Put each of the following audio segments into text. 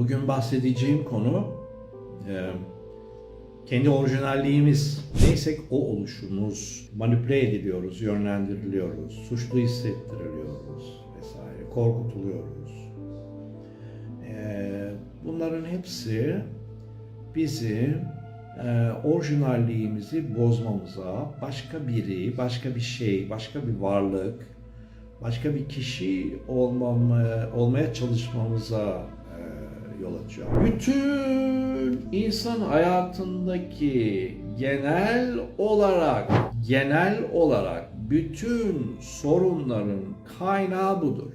Bugün bahsedeceğim konu e, kendi orijinalliğimiz. Neysek o oluşumuz. Manipüle ediliyoruz, yönlendiriliyoruz, suçlu hissettiriliyoruz vesaire, korkutuluyoruz. E, bunların hepsi bizi e, orijinalliğimizi bozmamıza, başka biri, başka bir şey, başka bir varlık, başka bir kişi olmam, olmaya çalışmamıza e, yol açıyor. Bütün insan hayatındaki genel olarak, genel olarak bütün sorunların kaynağı budur.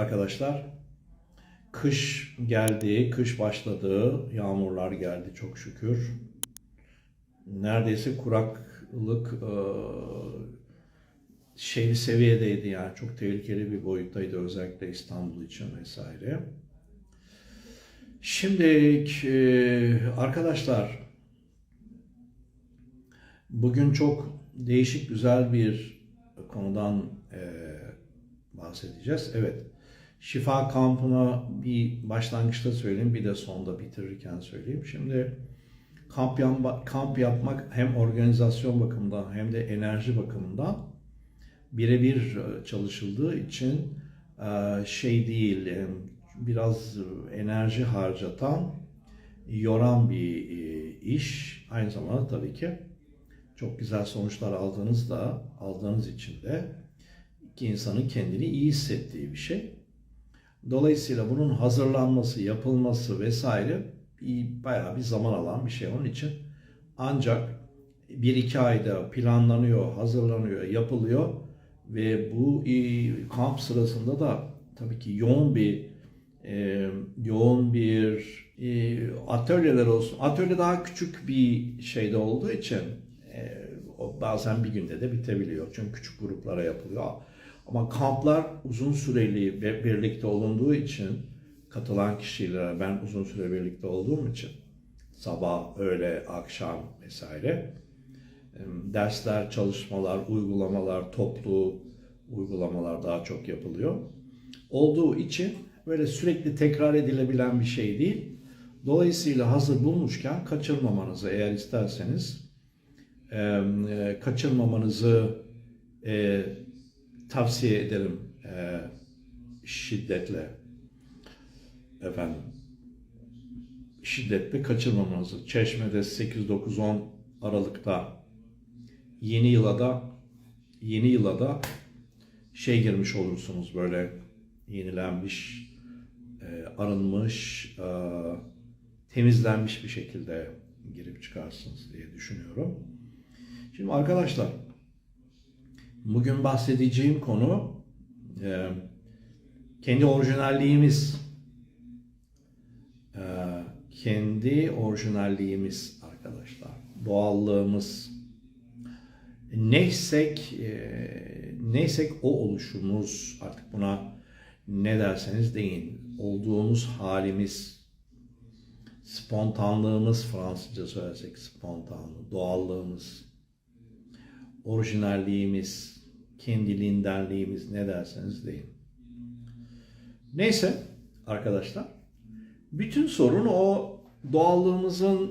Arkadaşlar, kış geldi, kış başladı, yağmurlar geldi çok şükür. Neredeyse kuraklık e, şey seviyedeydi yani çok tehlikeli bir boyuttaydı özellikle İstanbul için vesaire. Şimdi e, arkadaşlar bugün çok değişik güzel bir konudan e, bahsedeceğiz. Evet. Şifa kampına bir başlangıçta söyleyeyim, bir de sonda bitirirken söyleyeyim. Şimdi kamp, yapma, kamp yapmak hem organizasyon bakımından hem de enerji bakımından birebir çalışıldığı için e, şey değil, e, biraz enerji harcatan, yoran bir e, iş. Aynı zamanda tabii ki çok güzel sonuçlar aldığınız da aldığınız için de ki insanın kendini iyi hissettiği bir şey. Dolayısıyla bunun hazırlanması, yapılması vesaire bayağı bir zaman alan bir şey. Onun için ancak bir iki ayda planlanıyor, hazırlanıyor, yapılıyor ve bu kamp sırasında da tabii ki yoğun bir e, yoğun bir e, atölyeler olsun. Atölye daha küçük bir şeyde olduğu için e, bazen bir günde de bitebiliyor. Çünkü küçük gruplara yapılıyor. Ama kamplar uzun süreli birlikte olunduğu için katılan kişilere ben uzun süre birlikte olduğum için sabah, öğle, akşam vesaire dersler, çalışmalar, uygulamalar, toplu uygulamalar daha çok yapılıyor. Olduğu için böyle sürekli tekrar edilebilen bir şey değil. Dolayısıyla hazır bulmuşken kaçırmamanızı eğer isterseniz kaçırmamanızı tavsiye ederim e, şiddetle efendim şiddetle kaçırmamanızı. Çeşme'de 8 9 10 Aralık'ta yeni yıla da yeni yıla da şey girmiş olursunuz böyle yenilenmiş, e, arınmış, e, temizlenmiş bir şekilde girip çıkarsınız diye düşünüyorum. Şimdi arkadaşlar Bugün bahsedeceğim konu e, kendi orijinalliğimiz. E, kendi orijinalliğimiz arkadaşlar. Doğallığımız. Neysek, e, neysek o oluşumuz artık buna ne derseniz deyin. Olduğumuz halimiz, spontanlığımız Fransızca söylesek spontanlı, doğallığımız, orijinalliğimiz, kendiliğindenliğimiz ne derseniz deyin. Neyse arkadaşlar, bütün sorun o doğallığımızın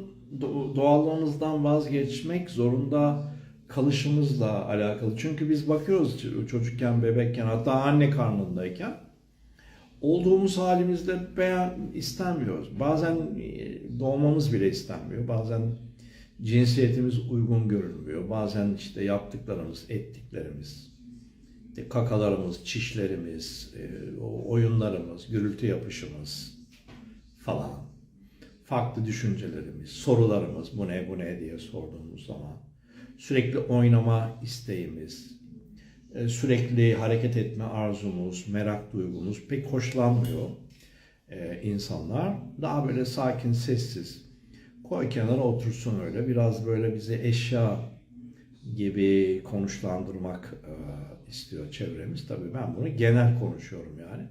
doğallığımızdan vazgeçmek zorunda kalışımızla alakalı. Çünkü biz bakıyoruz çocukken, bebekken hatta anne karnındayken olduğumuz halimizde beğen istenmiyoruz. Bazen e, doğmamız bile istenmiyor. Bazen cinsiyetimiz uygun görünmüyor. Bazen işte yaptıklarımız, ettiklerimiz, kakalarımız, çişlerimiz, e, oyunlarımız, gürültü yapışımız falan. Farklı düşüncelerimiz, sorularımız bu ne bu ne diye sorduğumuz zaman sürekli oynama isteğimiz, e, sürekli hareket etme arzumuz, merak duygumuz pek hoşlanmıyor e, insanlar. Daha böyle sakin, sessiz, Koy kenara otursun öyle. Biraz böyle bize eşya gibi konuşlandırmak e, istiyor çevremiz. Tabii ben bunu genel konuşuyorum yani.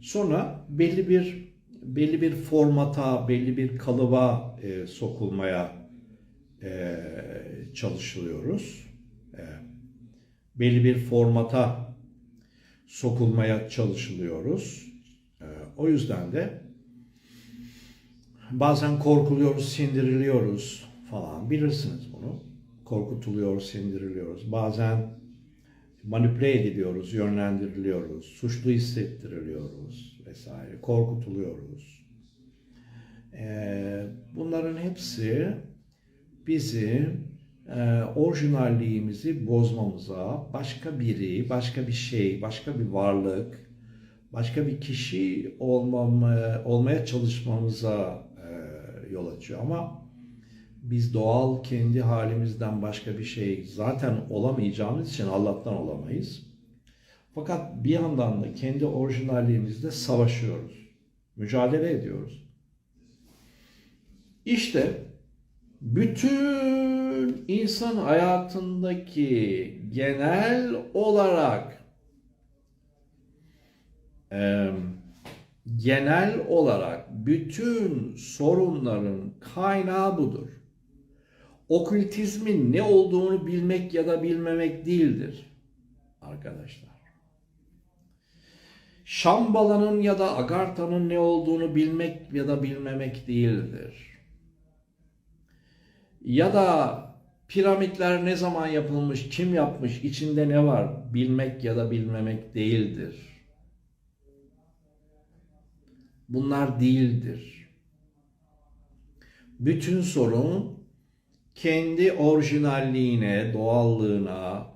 Sonra belli bir belli bir formata, belli bir kalıba e, sokulmaya e, çalışılıyoruz. E, belli bir formata sokulmaya çalışılıyoruz. E, o yüzden de bazen korkuluyoruz, sindiriliyoruz falan. Bilirsiniz bunu. Korkutuluyoruz, sindiriliyoruz. Bazen manipüle ediliyoruz, yönlendiriliyoruz, suçlu hissettiriliyoruz vesaire, korkutuluyoruz. Ee, bunların hepsi bizi e, orijinalliğimizi bozmamıza, başka biri, başka bir şey, başka bir varlık, başka bir kişi olmam, olmaya çalışmamıza e, yol açıyor. Ama biz doğal kendi halimizden başka bir şey zaten olamayacağımız için Allah'tan olamayız. Fakat bir yandan da kendi orijinalliğimizle savaşıyoruz. Mücadele ediyoruz. İşte bütün insan hayatındaki genel olarak e, genel olarak bütün sorunların kaynağı budur. Okültizmin ne olduğunu bilmek ya da bilmemek değildir arkadaşlar. Şambala'nın ya da Agartha'nın ne olduğunu bilmek ya da bilmemek değildir. Ya da piramitler ne zaman yapılmış, kim yapmış, içinde ne var bilmek ya da bilmemek değildir. Bunlar değildir. Bütün sorun kendi orijinalliğine, doğallığına,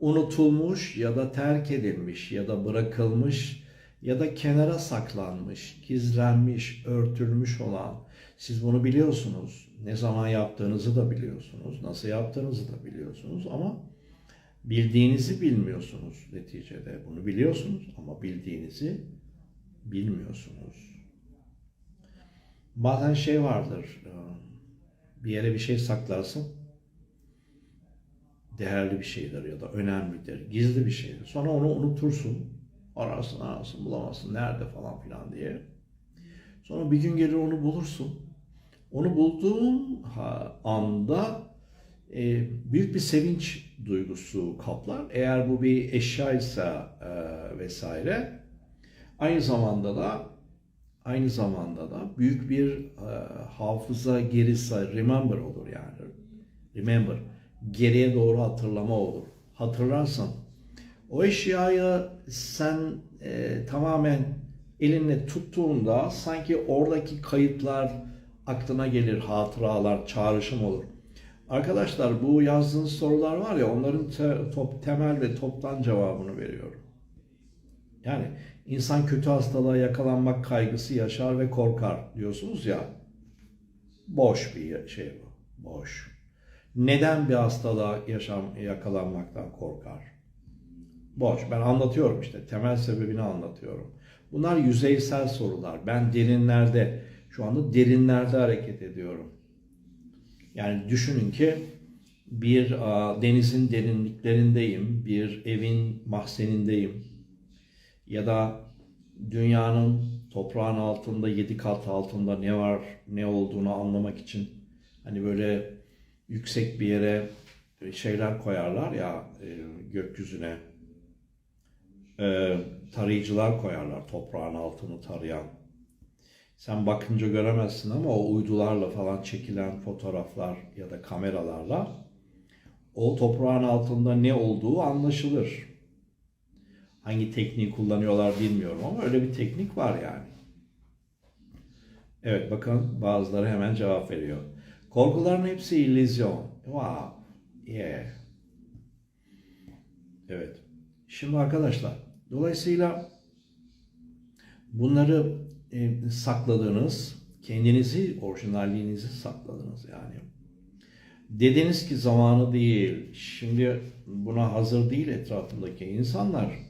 unutulmuş ya da terk edilmiş ya da bırakılmış ya da kenara saklanmış, gizlenmiş, örtülmüş olan siz bunu biliyorsunuz. Ne zaman yaptığınızı da biliyorsunuz, nasıl yaptığınızı da biliyorsunuz ama bildiğinizi bilmiyorsunuz neticede. Bunu biliyorsunuz ama bildiğinizi bilmiyorsunuz. Bazen şey vardır, bir yere bir şey saklarsın, değerli bir şeydir ya da önemlidir, gizli bir şeydir. Sonra onu unutursun, ararsın ararsın bulamazsın nerede falan filan diye. Sonra bir gün gelir onu bulursun. Onu bulduğun anda e, büyük bir sevinç duygusu kaplar. Eğer bu bir eşyaysa e, vesaire. Aynı zamanda da aynı zamanda da büyük bir e, hafıza gerisi, remember olur yani. Remember, geriye doğru hatırlama olur. Hatırlarsan o eşyayı sen e, tamamen elinle tuttuğunda sanki oradaki kayıtlar aklına gelir, hatıralar, çağrışım olur. Arkadaşlar bu yazdığınız sorular var ya onların te, top, temel ve toptan cevabını veriyorum. Yani insan kötü hastalığa yakalanmak kaygısı yaşar ve korkar diyorsunuz ya. Boş bir şey bu. Boş. Neden bir hastalığa yaşam yakalanmaktan korkar? Boş. Ben anlatıyorum işte. Temel sebebini anlatıyorum. Bunlar yüzeysel sorular. Ben derinlerde, şu anda derinlerde hareket ediyorum. Yani düşünün ki bir a, denizin derinliklerindeyim, bir evin mahzenindeyim ya da dünyanın toprağın altında, yedi kat altında ne var, ne olduğunu anlamak için hani böyle yüksek bir yere şeyler koyarlar ya e, gökyüzüne e, tarayıcılar koyarlar toprağın altını tarayan. Sen bakınca göremezsin ama o uydularla falan çekilen fotoğraflar ya da kameralarla o toprağın altında ne olduğu anlaşılır. Hangi tekniği kullanıyorlar bilmiyorum ama öyle bir teknik var yani. Evet bakın bazıları hemen cevap veriyor. Korkuların hepsi illüzyon. Wow. Yeah. Evet. Şimdi arkadaşlar dolayısıyla bunları e, sakladığınız, kendinizi, orijinalliğinizi sakladınız yani. Dediniz ki zamanı değil, şimdi buna hazır değil etrafındaki insanlar.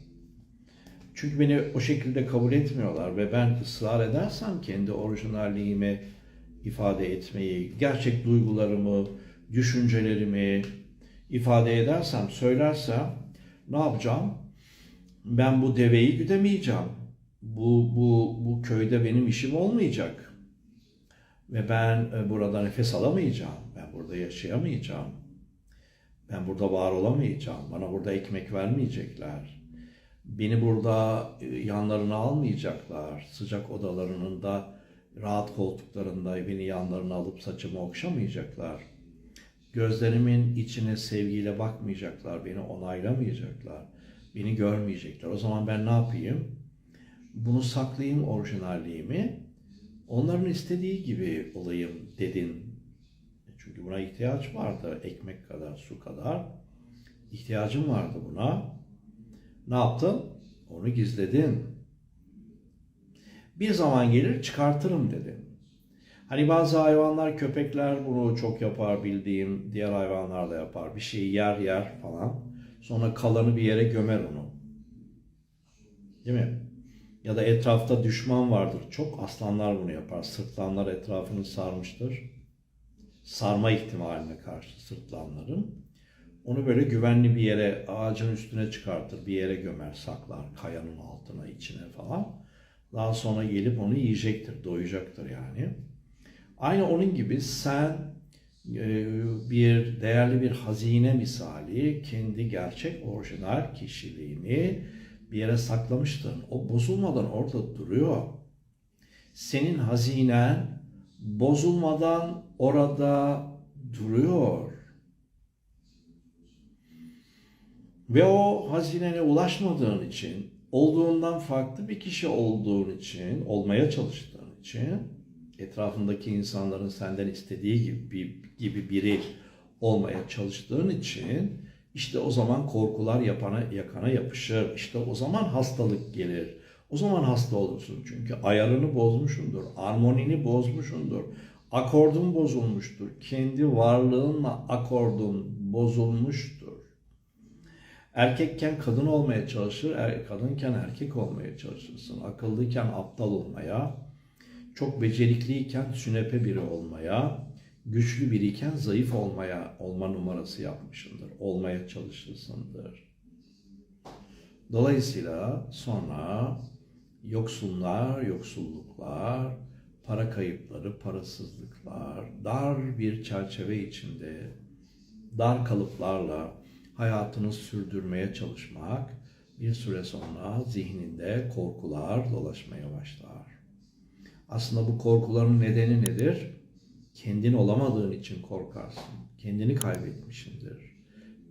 Çünkü beni o şekilde kabul etmiyorlar ve ben ısrar edersem kendi orijinalliğimi ifade etmeyi, gerçek duygularımı, düşüncelerimi, ifade edersem, söylersem ne yapacağım? Ben bu deveyi güdemeyeceğim. Bu, bu, bu köyde benim işim olmayacak. Ve ben e, burada nefes alamayacağım. Ben burada yaşayamayacağım. Ben burada var olamayacağım. Bana burada ekmek vermeyecekler. Beni burada e, yanlarına almayacaklar. Sıcak odalarının da rahat koltuklarında beni yanlarına alıp saçımı okşamayacaklar. Gözlerimin içine sevgiyle bakmayacaklar, beni onaylamayacaklar, beni görmeyecekler. O zaman ben ne yapayım? Bunu saklayayım orijinalliğimi. Onların istediği gibi olayım dedin. Çünkü buna ihtiyaç vardı. Ekmek kadar, su kadar. ihtiyacım vardı buna. Ne yaptın? Onu gizledin. Bir zaman gelir çıkartırım dedim. Hani bazı hayvanlar, köpekler bunu çok yapar bildiğim, diğer hayvanlar da yapar. Bir şeyi yer yer falan. Sonra kalanı bir yere gömer onu. Değil mi? Ya da etrafta düşman vardır. Çok aslanlar bunu yapar. Sırtlanlar etrafını sarmıştır. Sarma ihtimaline karşı sırtlanların. Onu böyle güvenli bir yere, ağacın üstüne çıkartır, bir yere gömer, saklar, kayanın altına, içine falan. Daha sonra gelip onu yiyecektir, doyacaktır yani. Aynı onun gibi sen e, bir değerli bir hazine misali kendi gerçek orijinal kişiliğini bir yere saklamıştın. O bozulmadan orada duruyor. Senin hazinen bozulmadan orada duruyor. Ve o hazinene ulaşmadığın için, olduğundan farklı bir kişi olduğun için, olmaya çalıştığın için, etrafındaki insanların senden istediği gibi, gibi biri olmaya çalıştığın için, işte o zaman korkular yapana, yakana yapışır. İşte o zaman hastalık gelir. O zaman hasta olursun çünkü ayarını bozmuşundur, armonini bozmuşundur, akordun bozulmuştur, kendi varlığınla akordun bozulmuştur. Erkekken kadın olmaya çalışır, er, kadınken erkek olmaya çalışırsın. Akıllıyken aptal olmaya, çok becerikliyken sünepe biri olmaya, güçlü biriyken zayıf olmaya, olma numarası yapmışındır. Olmaya çalışırsındır. Dolayısıyla sonra yoksunlar, yoksulluklar, para kayıpları, parasızlıklar, dar bir çerçeve içinde, dar kalıplarla hayatını sürdürmeye çalışmak bir süre sonra zihninde korkular dolaşmaya başlar. Aslında bu korkuların nedeni nedir? Kendin olamadığın için korkarsın. Kendini kaybetmişindir.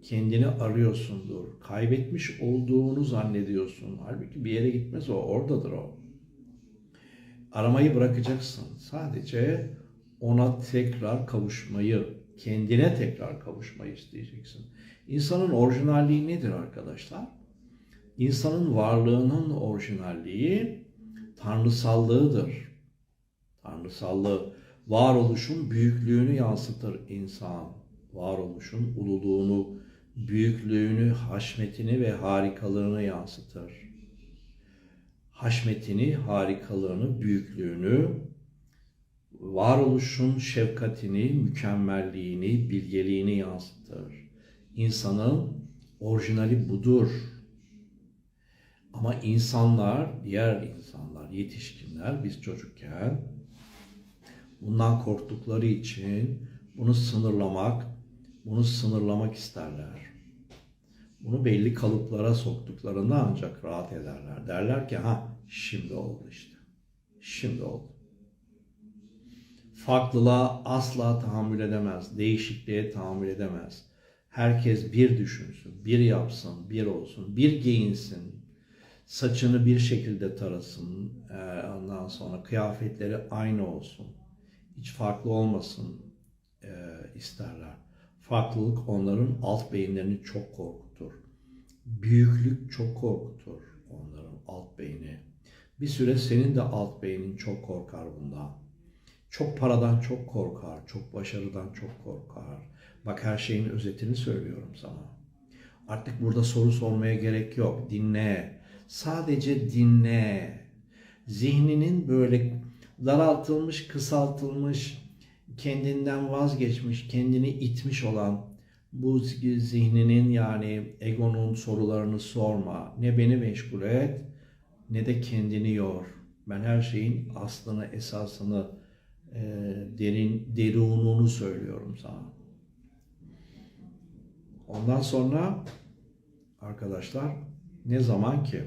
Kendini arıyorsundur. Kaybetmiş olduğunu zannediyorsun. Halbuki bir yere gitmez o. Oradadır o. Aramayı bırakacaksın. Sadece ona tekrar kavuşmayı, kendine tekrar kavuşmayı isteyeceksin. İnsanın orijinalliği nedir arkadaşlar? İnsanın varlığının orijinalliği tanrısallığıdır. Tanrısallığı, varoluşun büyüklüğünü yansıtır insan. Varoluşun ululuğunu, büyüklüğünü, haşmetini ve harikalığını yansıtır. Haşmetini, harikalığını, büyüklüğünü, varoluşun şefkatini, mükemmelliğini, bilgeliğini yansıtır. İnsanın orijinali budur. Ama insanlar, diğer insanlar, yetişkinler biz çocukken bundan korktukları için bunu sınırlamak, bunu sınırlamak isterler. Bunu belli kalıplara soktuklarında ancak rahat ederler. Derler ki ha şimdi oldu işte. Şimdi oldu. Farklılığa asla tahammül edemez. Değişikliğe tahammül edemez. Herkes bir düşünsün, bir yapsın, bir olsun, bir giyinsin. Saçını bir şekilde tarasın. Ee, ondan sonra kıyafetleri aynı olsun. Hiç farklı olmasın e, isterler. Farklılık onların alt beyinlerini çok korkutur. Büyüklük çok korkutur onların alt beyni. Bir süre senin de alt beynin çok korkar bundan. Çok paradan çok korkar, çok başarıdan çok korkar. Bak her şeyin özetini söylüyorum sana. Artık burada soru sormaya gerek yok. Dinle. Sadece dinle. Zihninin böyle daraltılmış, kısaltılmış, kendinden vazgeçmiş, kendini itmiş olan Bu zihninin yani egonun sorularını sorma. Ne beni meşgul et ne de kendini yor. Ben her şeyin aslını, esasını, e, derin derununu söylüyorum sana. Ondan sonra arkadaşlar ne zaman ki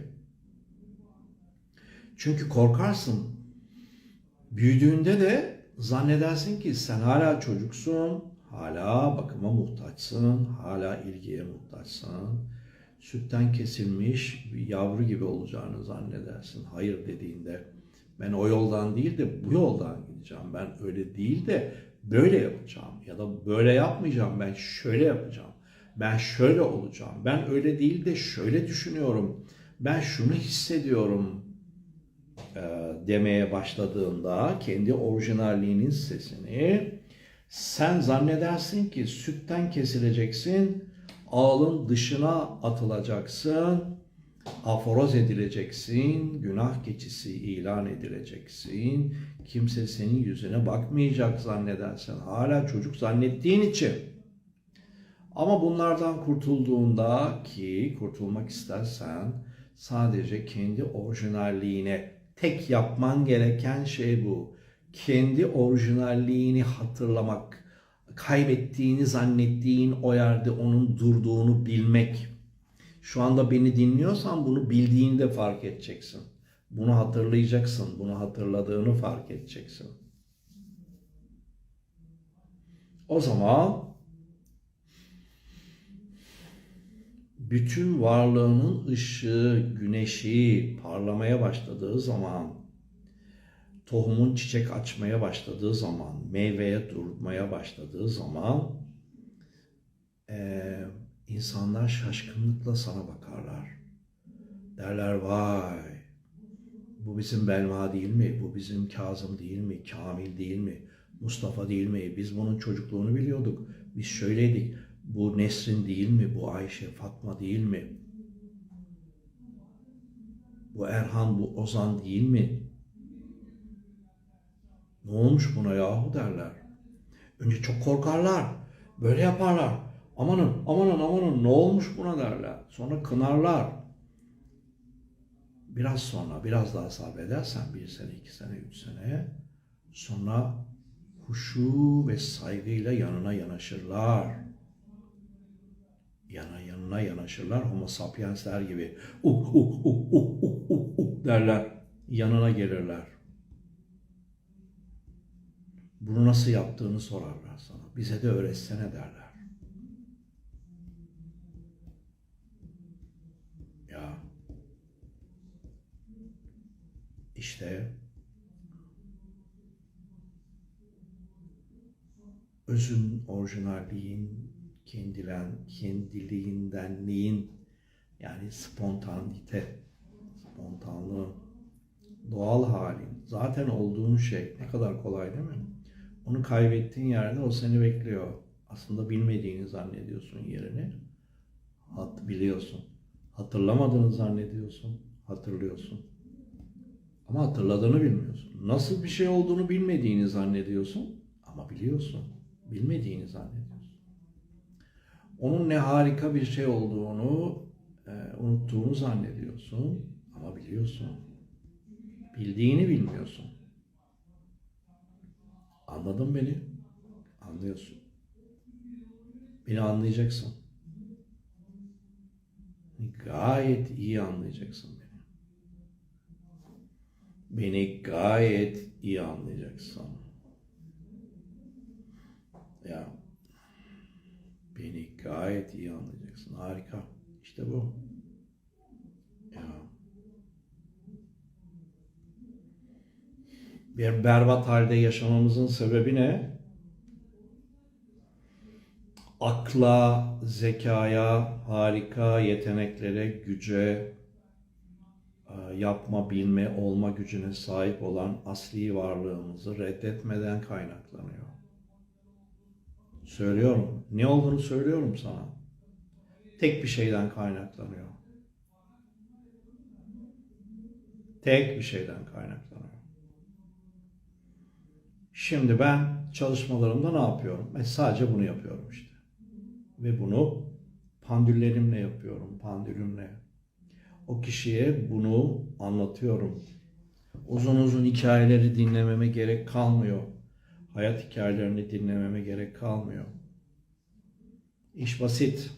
çünkü korkarsın. Büyüdüğünde de zannedersin ki sen hala çocuksun, hala bakıma muhtaçsın, hala ilgiye muhtaçsın. Sütten kesilmiş bir yavru gibi olacağını zannedersin. Hayır dediğinde ben o yoldan değil de bu yoldan gideceğim. Ben öyle değil de böyle yapacağım. Ya da böyle yapmayacağım. Ben şöyle yapacağım. Ben şöyle olacağım. Ben öyle değil de şöyle düşünüyorum. Ben şunu hissediyorum e, demeye başladığında kendi orijinalliğinin sesini sen zannedersin ki sütten kesileceksin, ağlın dışına atılacaksın, aforoz edileceksin, günah keçisi ilan edileceksin. Kimse senin yüzüne bakmayacak zannedersen. Hala çocuk zannettiğin için. Ama bunlardan kurtulduğunda ki kurtulmak istersen sadece kendi orijinalliğine tek yapman gereken şey bu. Kendi orijinalliğini hatırlamak, kaybettiğini zannettiğin o yerde onun durduğunu bilmek. Şu anda beni dinliyorsan bunu bildiğinde fark edeceksin. Bunu hatırlayacaksın. Bunu hatırladığını fark edeceksin. O zaman bütün varlığının ışığı, güneşi parlamaya başladığı zaman, tohumun çiçek açmaya başladığı zaman, meyveye durmaya başladığı zaman eee insanlar şaşkınlıkla sana bakarlar. Derler vay bu bizim Belma değil mi? Bu bizim Kazım değil mi? Kamil değil mi? Mustafa değil mi? Biz bunun çocukluğunu biliyorduk. Biz şöyleydik. Bu Nesrin değil mi? Bu Ayşe, Fatma değil mi? Bu Erhan, bu Ozan değil mi? Ne olmuş buna yahu derler. Önce çok korkarlar. Böyle yaparlar. Amanın, amanın, amanın ne olmuş buna derler. Sonra kınarlar. Biraz sonra, biraz daha sabredersen bir sene, iki sene, üç sene sonra huşu ve saygıyla yanına yanaşırlar. Yana yanına yanaşırlar. Homo sapiensler gibi uh uh uh uh uh uh uh derler. Yanına gelirler. Bunu nasıl yaptığını sorarlar sana. Bize de öğretsene derler. İşte özün, orijinalliğin, kendilen, kendiliğindenliğin yani spontanite, spontanlığı, doğal halin, zaten olduğun şey ne kadar kolay değil mi? Onu kaybettiğin yerde o seni bekliyor. Aslında bilmediğini zannediyorsun yerini. Hat biliyorsun. Hatırlamadığını zannediyorsun. Hatırlıyorsun. Ama hatırladığını bilmiyorsun. Nasıl bir şey olduğunu bilmediğini zannediyorsun. Ama biliyorsun. Bilmediğini zannediyorsun. Onun ne harika bir şey olduğunu e, unuttuğunu zannediyorsun. Ama biliyorsun. Bildiğini bilmiyorsun. Anladın beni? Anlıyorsun. Beni anlayacaksın. Gayet iyi anlayacaksın beni. Gayet iyi anlayacaksın. Ya beni gayet iyi anlayacaksın. Harika. İşte bu. Ya. Bir berbat halde yaşamamızın sebebi ne? Akla, zekaya, harika yeteneklere, güce, yapma, bilme, olma gücüne sahip olan asli varlığımızı reddetmeden kaynaklanıyor. Söylüyorum. Ne olduğunu söylüyorum sana. Tek bir şeyden kaynaklanıyor. Tek bir şeyden kaynaklanıyor. Şimdi ben çalışmalarımda ne yapıyorum? Ben sadece bunu yapıyorum işte. Ve bunu pandüllerimle yapıyorum, pandülümle. O kişiye bunu anlatıyorum. Uzun uzun hikayeleri dinlememe gerek kalmıyor. Hayat hikayelerini dinlememe gerek kalmıyor. İş basit.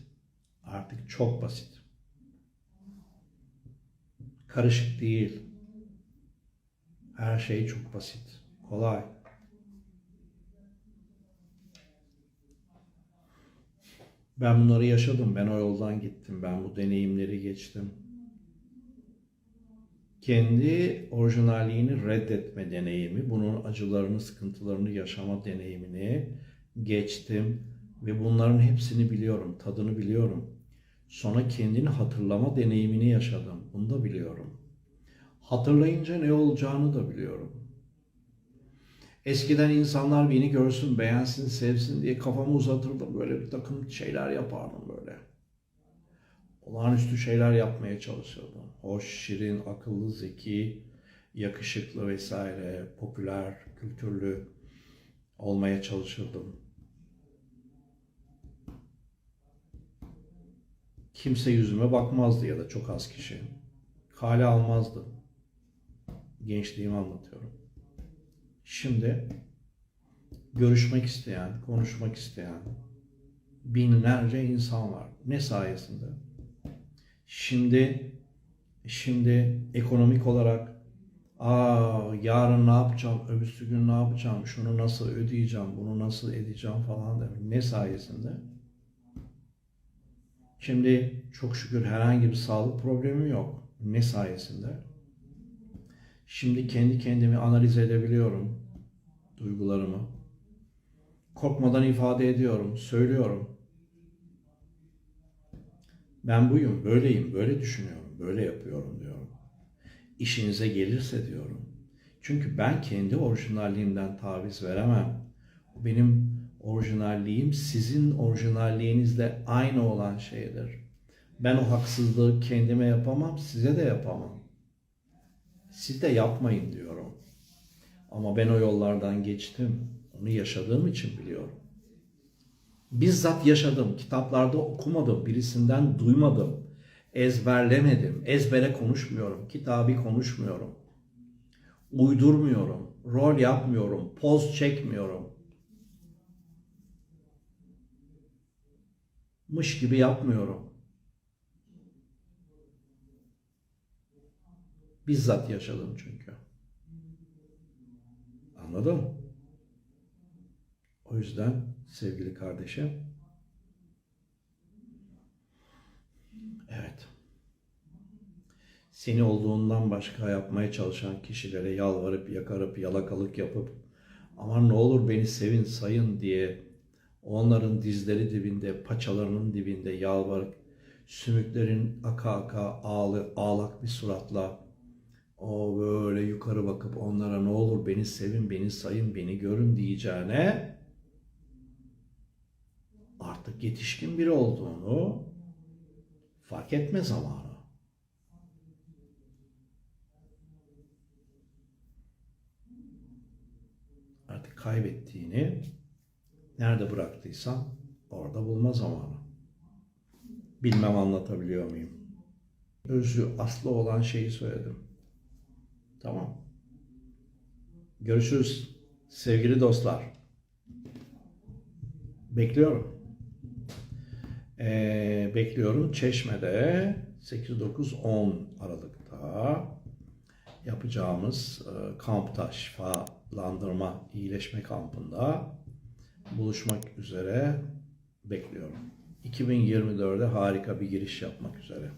Artık çok basit. Karışık değil. Her şey çok basit. Kolay. Ben bunları yaşadım. Ben o yoldan gittim. Ben bu deneyimleri geçtim. Kendi orijinalliğini reddetme deneyimi, bunun acılarını, sıkıntılarını yaşama deneyimini geçtim ve bunların hepsini biliyorum, tadını biliyorum. Sonra kendini hatırlama deneyimini yaşadım. Bunu da biliyorum. Hatırlayınca ne olacağını da biliyorum. Eskiden insanlar beni görsün, beğensin, sevsin diye kafamı uzatırdım. Böyle bir takım şeyler yapardım böyle. Olağanüstü şeyler yapmaya çalışırdım. Hoş, şirin, akıllı, zeki, yakışıklı vesaire, popüler, kültürlü olmaya çalışırdım. Kimse yüzüme bakmazdı ya da çok az kişi. Kale almazdı. Gençliğimi anlatıyorum. Şimdi görüşmek isteyen, konuşmak isteyen binlerce insan var. Ne sayesinde? Şimdi şimdi ekonomik olarak aa yarın ne yapacağım, öbürsü gün ne yapacağım, şunu nasıl ödeyeceğim, bunu nasıl edeceğim falan demek. Ne sayesinde? Şimdi çok şükür herhangi bir sağlık problemim yok. Ne sayesinde? Şimdi kendi kendimi analiz edebiliyorum. Duygularımı. Korkmadan ifade ediyorum, söylüyorum. Ben buyum, böyleyim, böyle düşünüyorum, böyle yapıyorum diyorum. İşinize gelirse diyorum. Çünkü ben kendi orijinalliğimden taviz veremem. Benim orijinalliğim sizin orijinalliğinizle aynı olan şeydir. Ben o haksızlığı kendime yapamam, size de yapamam. Siz de yapmayın diyorum. Ama ben o yollardan geçtim. Onu yaşadığım için biliyorum. Bizzat yaşadım. Kitaplarda okumadım. Birisinden duymadım. Ezberlemedim. Ezbere konuşmuyorum. Kitabi konuşmuyorum. Uydurmuyorum. Rol yapmıyorum. Poz çekmiyorum. Mış gibi yapmıyorum. Bizzat yaşadım çünkü. Anladın? O yüzden sevgili kardeşim, evet, seni olduğundan başka yapmaya çalışan kişilere yalvarıp yakarıp yalakalık yapıp aman ne olur beni sevin sayın diye onların dizleri dibinde, paçalarının dibinde yalvarıp sümüklerin aka aka ağlı, ağlak bir suratla o böyle yukarı bakıp onlara ne olur beni sevin, beni sayın, beni görün diyeceğine artık yetişkin biri olduğunu fark etme zamanı. Artık kaybettiğini nerede bıraktıysan orada bulma zamanı. Bilmem anlatabiliyor muyum? Özü, aslı olan şeyi söyledim. Tamam. Görüşürüz sevgili dostlar. Bekliyorum. Ee, bekliyorum Çeşme'de 8-9-10 Aralık'ta yapacağımız e, kampta şifalandırma, iyileşme kampında buluşmak üzere bekliyorum. 2024'de harika bir giriş yapmak üzere.